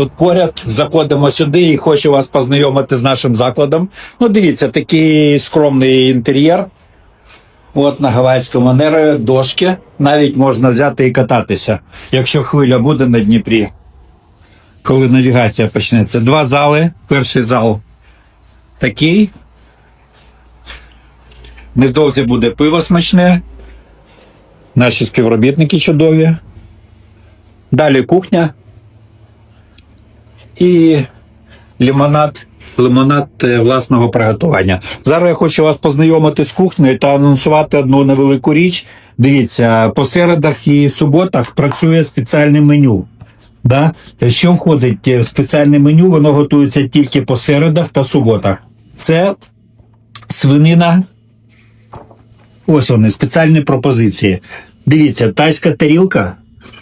тут поряд. Заходимо сюди і хочу вас познайомити з нашим закладом. Ну, дивіться, такий скромний інтер'єр. От на гавайську манеру дошки. Навіть можна взяти і кататися, якщо хвиля буде на Дніпрі. Коли навігація почнеться. Два зали. Перший зал такий. Невдовзі буде пиво смачне. Наші співробітники чудові. Далі кухня. І лимонад, лимонад е, власного приготування. Зараз я хочу вас познайомити з кухнею та анонсувати одну невелику річ. Дивіться, по середах і суботах працює спеціальне меню. Да? Що входить в спеціальне меню? Воно готується тільки по середах та суботах. Це свинина. Ось вони, спеціальні пропозиції. Дивіться, тайська тарілка.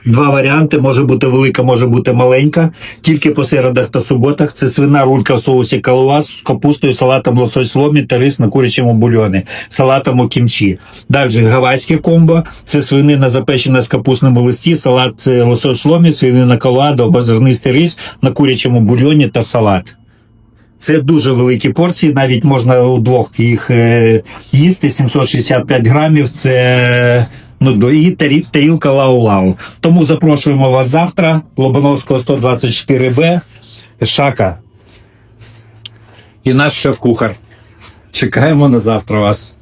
Два варіанти, може бути велика, може бути маленька. Тільки по середах та суботах. Це свина рулька в соусі калуас з капустою, салатом лосось ломі та рис на курячому бульйоні, салатом у кімчі. Далі гавайське комбо. Це свинина запечена з капустному листі, салат це лосось ломі, свинина калуадо або рис на курячому бульйоні та салат. Це дуже великі порції, навіть можна удвох їх е, їсти. 765 грамів. Це ну і тарі- тарілка лау-лау. Тому запрошуємо вас завтра. Лобановського 124Б. Шака. І наш шеф-кухар. Чекаємо на завтра вас.